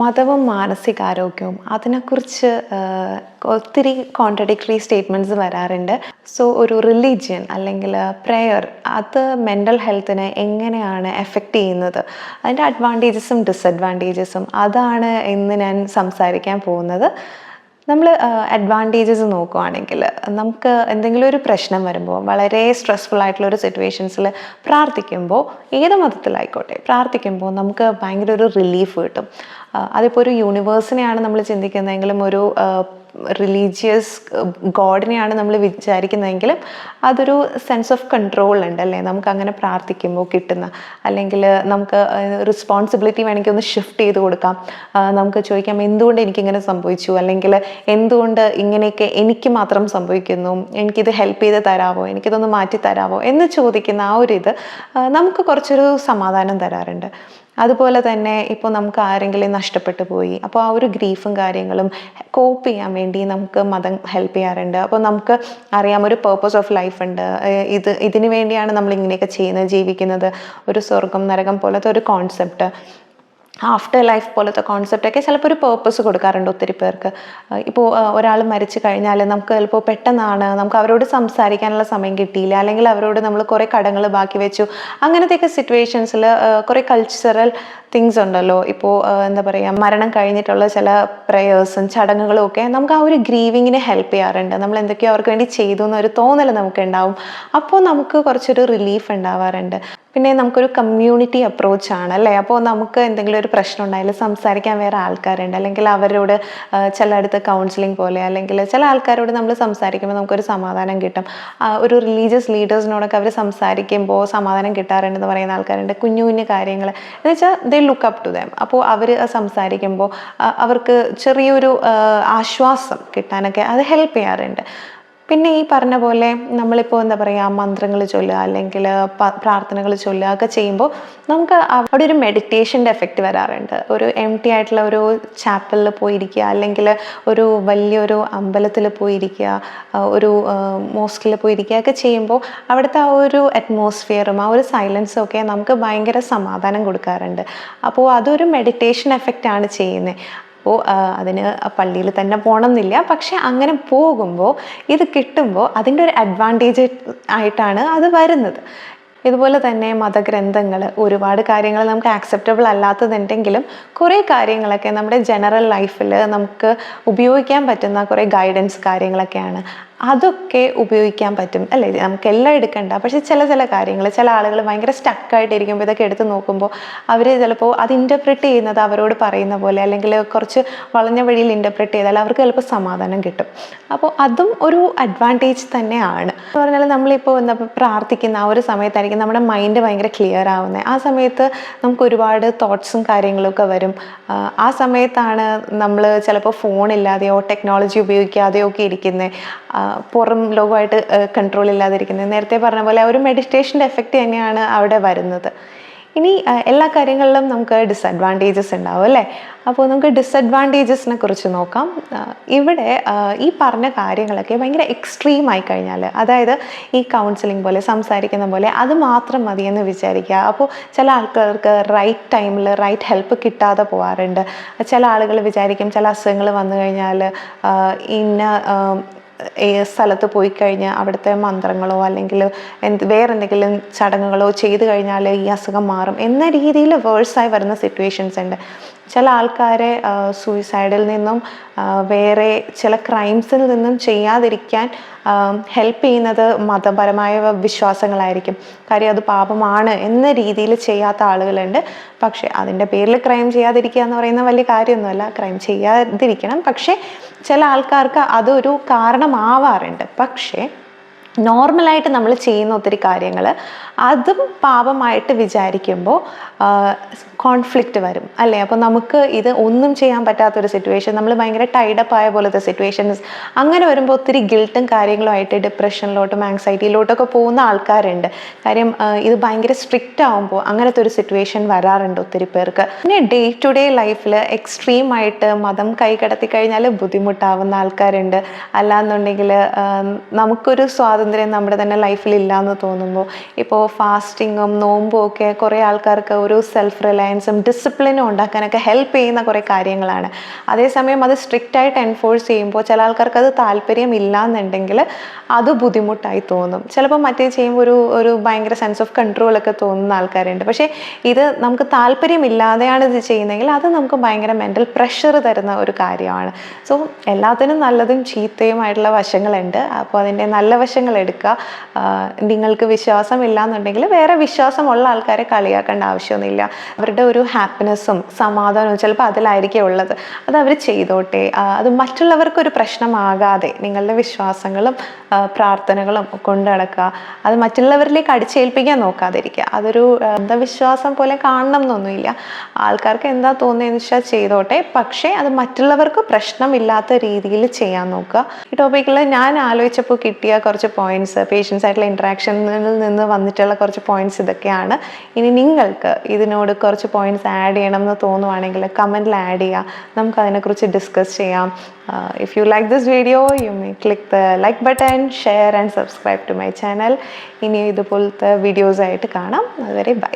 മതവും മാനസികാരോഗ്യവും അതിനെക്കുറിച്ച് ഒത്തിരി കോൺട്രഡിക്ടറി സ്റ്റേറ്റ്മെന്റ്സ് വരാറുണ്ട്. സോ ഒരു റിലീജിയൻ അല്ലെങ്കിൽ പ്രെയർ അത് മെന്റൽ ഹെൽത്തിനെ എങ്ങനെയാണ് എഫക്റ്റ് ചെയ്യുന്നത്? അതിന്റെ അഡ്വാന്റേജസും ഡിസഡ്വാന്റേജസും അതാണ് ഇന്ന് ഞാൻ സംസാരിക്കാൻ പോകുന്നത്. നമ്മൾ അഡ്വാന്റേജസ് നോക്കുവാണെങ്കിൽ നമുക്ക് എന്തെങ്കിലും ഒരു പ്രശ്നം വരുമ്പോൾ വളരെ സ്ട്രെസ്ഫുൾ ആയിട്ടുള്ള ഒരു സിറ്റുവേഷൻസിൽ പ്രാർത്ഥിക്കുമ്പോൾ ഏത് മതത്തിലായിക്കോട്ടെ പ്രാർത്ഥിക്കുമ്പോൾ നമുക്ക് ഭയങ്കര ഒരു റിലീഫ് കിട്ടും. അതിപ്പോൾ ഒരു യൂണിവേഴ്സിനെയാണ് നമ്മൾ ചിന്തിക്കുന്നതെങ്കിലും ഒരു റിലീജിയസ് ഗോഡിനെയാണ് നമ്മൾ വിചാരിക്കുന്നതെങ്കിലും അതൊരു സെൻസ് ഓഫ് കൺട്രോൾ ഉണ്ട് അല്ലേ നമുക്ക് അങ്ങനെ പ്രാർത്ഥിക്കുമ്പോൾ കിട്ടുന്ന അല്ലെങ്കിൽ നമുക്ക് റെസ്പോൺസിബിലിറ്റി വേണമെങ്കിൽ ഒന്ന് ഷിഫ്റ്റ് ചെയ്ത് കൊടുക്കാം. നമുക്ക് ചോദിക്കാം എന്തുകൊണ്ട് എനിക്കിങ്ങനെ സംഭവിച്ചു? അല്ലെങ്കിൽ എന്തുകൊണ്ട് ഇങ്ങനെയൊക്കെ എനിക്ക് മാത്രം സംഭവിക്കുന്നു? എനിക്കിത് ഹെൽപ്പ് ചെയ്ത് തരാമോ എനിക്കിതൊന്ന് മാറ്റി തരാമോ എന്ന് ചോദിക്കുന്ന ആ ഒരു ഇത് നമുക്ക് കുറച്ചൊരു സമാധാനം തരാറുണ്ട്. അതുപോലെ തന്നെ ഇപ്പോൾ നമുക്ക് ആരെങ്കിലും നഷ്ടപ്പെട്ടു പോയി അപ്പോൾ ആ ഒരു ഗ്രീഫും കാര്യങ്ങളും കോപ്പ് ചെയ്യാൻ വേണ്ടി നമുക്ക് മതം ഹെൽപ്പ് ചെയ്യാറുണ്ട്. അപ്പോൾ നമുക്ക് അറിയാം ഒരു പേർപ്പസ് ഓഫ് ലൈഫ് ഉണ്ട്. ഇത് ഇതിനു വേണ്ടിയാണ് നമ്മൾ ഇങ്ങനെയൊക്കെ ചെയ്യുന്നത് ജീവിക്കുന്നത്. ഒരു സ്വർഗം നരകം പോലത്തെ ഒരു കോൺസെപ്റ്റ് ആഫ്റ്റർ ലൈഫ് പോലത്തെ കോൺസെപ്റ്റൊക്കെ ചിലപ്പോൾ ഒരു പേർപ്പസ് കൊടുക്കാറുണ്ട് ഒത്തിരി പേർക്ക്. ഇപ്പോൾ ഒരാൾ മരിച്ചു കഴിഞ്ഞാൽ നമുക്ക് ചിലപ്പോൾ പെട്ടെന്നാണ് നമുക്ക് അവരോട് സംസാരിക്കാനുള്ള സമയം കിട്ടിയില്ല. അല്ലെങ്കിൽ അവരോട് നമ്മൾ കുറേ കടങ്ങൾ ബാക്കി വെച്ചു. അങ്ങനത്തെയൊക്കെ സിറ്റുവേഷൻസിൽ കുറേ കൾച്ചറൽ തിങ്സ് ഉണ്ടല്ലോ. ഇപ്പോൾ എന്താ പറയുക മരണം കഴിഞ്ഞിട്ടുള്ള ചില പ്രേയേഴ്സും ചടങ്ങുകളും ഒക്കെ നമുക്ക് ആ ഒരു ഗ്രീവിങ്ങിന് ഹെൽപ്പ് ചെയ്യാറുണ്ട്. നമ്മൾ എന്തൊക്കെയോ അവർക്ക് വേണ്ടി ചെയ്തു എന്നൊരു തോന്നൽ നമുക്ക് ഉണ്ടാവും അപ്പോൾ നമുക്ക് കുറച്ചൊരു റിലീഫ് ഉണ്ടാവാറുണ്ട്. പിന്നെ നമുക്കൊരു കമ്മ്യൂണിറ്റി അപ്രോച്ച് ആണ് അല്ലേ? അപ്പോൾ നമുക്ക് എന്തെങ്കിലും ഒരു പ്രശ്നം ഉണ്ടായാലും സംസാരിക്കാൻ വേറെ ആൾക്കാരുണ്ട്. അല്ലെങ്കിൽ അവരോട് ചില ചിലയിടത്ത് കൗൺസിലിംഗ് പോലെ അല്ലെങ്കിൽ ചില ആൾക്കാരോട് നമ്മൾ സംസാരിക്കുമ്പോൾ നമുക്കൊരു സമാധാനം കിട്ടും. ഒരു റിലീജിയസ് ലീഡേഴ്സിനോടൊക്കെ അവർ സംസാരിക്കുമ്പോൾ സമാധാനം കിട്ടാറുണ്ടെന്ന് പറയുന്ന ആൾക്കാരുണ്ട്. കുഞ്ഞു കുഞ്ഞു കാര്യങ്ങൾ. എന്ന് വെച്ചാൽ ലുക്ക് അപ്പ് ടു ദം അപ്പോൾ അവർ സംസാരിക്കുമ്പോൾ അവർക്ക് ചെറിയൊരു ആശ്വാസം കിട്ടാനൊക്കെ അത് ഹെൽപ്പ് ചെയ്യാറുണ്ട്. പിന്നെ ഈ പറഞ്ഞ പോലെ നമ്മളിപ്പോൾ എന്താ പറയുക മന്ത്രങ്ങൾ ചൊല്ലുക അല്ലെങ്കിൽ പ്രാർത്ഥനകൾ ചൊല്ലുക ഒക്കെ ചെയ്യുമ്പോൾ നമുക്ക് അവിടെ ഒരു മെഡിറ്റേഷന്റെ എഫക്റ്റ് വരാറുണ്ട്. ഒരു എം ടി ആയിട്ടുള്ള ഒരു ചാപ്പലിൽ പോയിരിക്കുക അല്ലെങ്കിൽ ഒരു വലിയൊരു അമ്പലത്തിൽ പോയിരിക്കുക ഒരു മോസ്കിൽ പോയിരിക്കുക ഒക്കെ ചെയ്യുമ്പോൾ അവിടുത്തെ ആ ഒരു അറ്റ്മോസ്ഫിയറും ആ ഒരു സൈലൻസും ഒക്കെ നമുക്ക് ഭയങ്കര സമാധാനം കൊടുക്കാറുണ്ട്. അപ്പോൾ അതൊരു മെഡിറ്റേഷൻ എഫക്റ്റാണ് ചെയ്യുന്നത്. അപ്പോൾ അതിന് പള്ളിയിൽ തന്നെ പോകണം എന്നില്ല പക്ഷെ അങ്ങനെ പോകുമ്പോൾ ഇത് കിട്ടുമ്പോൾ അതിന്റെ ഒരു അഡ്വാന്റേജ് ആയിട്ടാണ് അത് വരുന്നത്. ഇതുപോലെ തന്നെ മതഗ്രന്ഥങ്ങൾ ഒരുപാട് കാര്യങ്ങൾ നമുക്ക് ആക്സെപ്റ്റബിൾ അല്ലാത്തതുണ്ടെങ്കിലും കുറേ കാര്യങ്ങളൊക്കെ നമ്മുടെ ജനറൽ ലൈഫിൽ നമുക്ക് ഉപയോഗിക്കാൻ പറ്റുന്ന കുറേ ഗൈഡൻസ് കാര്യങ്ങളൊക്കെയാണ്. അതൊക്കെ ഉപയോഗിക്കാൻ പറ്റും. അല്ലേ? നമുക്ക് എല്ലാം എടുക്കണ്ട. പക്ഷെ ചില ചില കാര്യങ്ങൾ ചില ആളുകൾ ഭയങ്കര സ്റ്റക്കായിട്ടിരിക്കുമ്പോൾ ഇതൊക്കെ എടുത്ത് നോക്കുമ്പോൾ അവർ ചിലപ്പോൾ അത് ഇന്റർപ്രിറ്റ് ചെയ്യുന്നത് അവരോട് പറയുന്ന പോലെ അല്ലെങ്കിൽ കുറച്ച് വളഞ്ഞ വഴിയിൽ ഇന്റർപ്രിറ്റ് ചെയ്താൽ അവർക്ക് ചിലപ്പോൾ സമാധാനം കിട്ടും. അപ്പോൾ അതും ഒരു അഡ്വാന്റേജ് തന്നെയാണ്. എന്ന് പറഞ്ഞാൽ നമ്മളിപ്പോൾ എന്താ പ്രാർത്ഥിക്കുന്ന ആ ഒരു സമയത്തായിരിക്കും നമ്മുടെ മൈൻഡ് ഭയങ്കര ക്ലിയർ ആവുന്നത് ആ സമയത്ത് നമുക്ക് ഒരുപാട് തോട്ട്സും കാര്യങ്ങളൊക്കെ വരും. ആ, സമയത്താണ് നമ്മൾ ചിലപ്പോൾ ഫോണില്ലാതെയോ ടെക്നോളജി ഉപയോഗിക്കാതെയോ ഒക്കെ ഇരിക്കുന്നത് പുറം ലോകമായിട്ട് കൺട്രോൾ ഇല്ലാതിരിക്കുന്നത്. നേരത്തെ പറഞ്ഞ പോലെ ഒരു മെഡിറ്റേഷന്റെ എഫക്റ്റ് തന്നെയാണ് അവിടെ വരുന്നത്. ഇനി എല്ലാ കാര്യങ്ങളിലും നമുക്ക് ഡിസഡ്വാന്റേജസ് ഉണ്ടാവും അല്ലേ? അപ്പോൾ നമുക്ക് ഡിസഡ്വാന്റേജസിനെ കുറിച്ച് നോക്കാം. ഇവിടെ ഈ പറഞ്ഞ കാര്യങ്ങളൊക്കെ ഭയങ്കര എക്സ്ട്രീം ആയി കഴിഞ്ഞാൽ അതായത് ഈ കൗൺസിലിംഗ് പോലെ സംസാരിക്കുന്ന പോലെ അത് മാത്രം മതി എന്ന് വിചാരിക്കുക. അപ്പോൾ ചില ആൾക്കാർക്ക് റൈറ്റ് ടൈമിൽ റൈറ്റ് ഹെൽപ്പ് കിട്ടാതെ പോകാറുണ്ട് ചില ആളുകൾ വിചാരിക്കും ചില അസുഖങ്ങൾ വന്നു കഴിഞ്ഞാൽ ഇന്ന സ്ഥലത്ത് പോയി കഴിഞ്ഞാൽ അവിടുത്തെ മന്ത്രങ്ങളോ അല്ലെങ്കിൽ എന്ത് വേറെ എന്തെങ്കിലും ചടങ്ങുകളോ ചെയ്തു കഴിഞ്ഞാൽ ഈ അസുഖം മാറും എന്ന രീതിയിൽ വേഴ്സായി വരുന്ന സിറ്റുവേഷൻസ് ഉണ്ട്. ചില ആൾക്കാരെ സൂയിസൈഡിൽ നിന്നും വേറെ ചില ക്രൈംസിൽ നിന്നും ചെയ്യാതിരിക്കാൻ ഹെൽപ്പ് ചെയ്യുന്നത് മതപരമായ വിശ്വാസങ്ങളായിരിക്കും. കാര്യം അത് പാപമാണ് എന്ന രീതിയിൽ ചെയ്യാത്ത ആളുകളുണ്ട്. പക്ഷേ അതിന്റെ പേരിൽ ക്രൈം ചെയ്യാതിരിക്കുക എന്ന് പറയുന്ന വലിയ കാര്യമൊന്നുമല്ല. ക്രൈം ചെയ്യാതിരിക്കണം. പക്ഷേ ചില ആൾക്കാർക്ക് അതൊരു കാരണമാവാറുണ്ട്. പക്ഷേ നോർമലായിട്ട് നമ്മൾ ചെയ്യുന്ന ഒത്തിരി കാര്യങ്ങൾ അതും പാപമായിട്ട് വിചാരിക്കുമ്പോൾ കോൺഫ്ലിക്റ്റ് വരും. അല്ലേ? അപ്പോൾ നമുക്ക് ഇത് ഒന്നും ചെയ്യാൻ പറ്റാത്തൊരു സിറ്റുവേഷൻ നമ്മൾ ഭയങ്കര ടൈഡപ്പ് ആയ പോലത്തെ സിറ്റുവേഷൻസ് അങ്ങനെ വരുമ്പോൾ ഒത്തിരി ഗിൽട്ടും കാര്യങ്ങളുമായിട്ട് ഡിപ്രഷനിലോട്ടും ആങ്സൈറ്റിയിലോട്ടൊക്കെ പോകുന്ന ആൾക്കാരുണ്ട്. കാര്യം ഇത് ഭയങ്കര സ്ട്രിക്റ്റ് ആകുമ്പോൾ അങ്ങനത്തെ ഒരു സിറ്റുവേഷൻ വരാറുണ്ട് ഒത്തിരി പേർക്ക്. പിന്നെ ഡേ ടു ഡേ ലൈഫിൽ എക്സ്ട്രീം ആയിട്ട് മതം കൈ കടത്തി കഴിഞ്ഞാൽ ബുദ്ധിമുട്ടാവുന്ന ആൾക്കാരുണ്ട്. അല്ലാന്നുണ്ടെങ്കിൽ നമുക്കൊരു സ്വാതന്ത്ര്യം നമ്മുടെ തന്നെ ലൈഫിൽ ഇല്ല എന്ന് തോന്നുമ്പോൾ ഇപ്പോൾ ഫാസ്റ്റിങ്ങും നോമ്പും ഒക്കെ കുറേ ആൾക്കാർക്ക് ഒരു സെൽഫ് റിലയൻസും ഡിസിപ്ലിനും ഉണ്ടാക്കാനൊക്കെ ഹെൽപ്പ് ചെയ്യുന്ന കുറേ കാര്യങ്ങളാണ്. അതേസമയം അത് സ്ട്രിക്റ്റ് ആയിട്ട് എൻഫോഴ്സ് ചെയ്യുമ്പോൾ ചില ആൾക്കാർക്ക് അത് താല്പര്യം ഇല്ല എന്നുണ്ടെങ്കിൽ അത് ബുദ്ധിമുട്ടായി തോന്നും. ചിലപ്പോൾ മറ്റേ ചെയ്യുമ്പോൾ ഒരു ഒരു ഭയങ്കര സെൻസ് ഓഫ് കൺട്രോൾ ഒക്കെ തോന്നുന്ന ആൾക്കാരുണ്ട്. പക്ഷേ ഇത് നമുക്ക് താല്പര്യമില്ലാതെയാണ് ഇത് ചെയ്യുന്നതെങ്കിൽ അത് നമുക്ക് ഭയങ്കര മെന്റൽ പ്രഷർ തരുന്ന ഒരു കാര്യമാണ്. സോ എല്ലാത്തിനും നല്ലതും ചീത്തയുമായിട്ടുള്ള വശങ്ങളുണ്ട്. അപ്പോൾ അതിന്റെ നല്ല വശങ്ങൾ എടുക്കുക നിങ്ങൾക്ക് വിശ്വാസമില്ല എന്നുണ്ടെങ്കിൽ വേറെ വിശ്വാസമുള്ള ആൾക്കാരെ കളിയാക്കേണ്ട ആവശ്യമൊന്നുമില്ല. അവരുടെ ഒരു ഹാപ്പിനെസ്സും സമാധാനവും ചിലപ്പോൾ അതിലായിരിക്കും ഉള്ളത്. അത് അവർ ചെയ്തോട്ടെ. അത് മറ്റുള്ളവർക്കൊരു പ്രശ്നമാകാതെ നിങ്ങളുടെ വിശ്വാസങ്ങളും പ്രാർത്ഥനകളും കൊണ്ടു നടക്കുക. അത് മറ്റുള്ളവരിലേക്ക് അടിച്ചേൽപ്പിക്കാൻ നോക്കാതിരിക്കുക. അതൊരു അന്ധവിശ്വാസം പോലെ കാണണം എന്നൊന്നുമില്ല. ആൾക്കാർക്ക് എന്താ തോന്നിയെന്ന് വെച്ചാൽ ചെയ്തോട്ടെ. പക്ഷേ അത് മറ്റുള്ളവർക്ക് പ്രശ്നമില്ലാത്ത രീതിയിൽ ചെയ്യാൻ നോക്കുക. ഈ ടോപ്പിക്കിൽ ഞാൻ ആലോചിച്ചപ്പോൾ കിട്ടിയ കുറച്ച് പോയിന്റ്സ് പേഷ്യൻസ് ആയിട്ടുള്ള ഇൻട്രാക്ഷനിൽ നിന്ന് വന്നിട്ടുള്ള കുറച്ച് പോയിന്റ്സ് ഇതൊക്കെയാണ്. ഇനി നിങ്ങൾക്ക് ഇതിനോട് കുറച്ച് പോയിന്റ്സ് ആഡ് ചെയ്യണം എന്ന് തോന്നുവാണെങ്കിൽ കമന്റിൽ ആഡ് ചെയ്യുക നമുക്ക് അതിനെക്കുറിച്ച് ഡിസ്കസ് ചെയ്യാം if you like this video you may click the like button share and subscribe to my channel ഇനി ഇതുപോലത്തെ വീഡിയോസായിട്ട് കാണാം. അതുവരെ ബൈ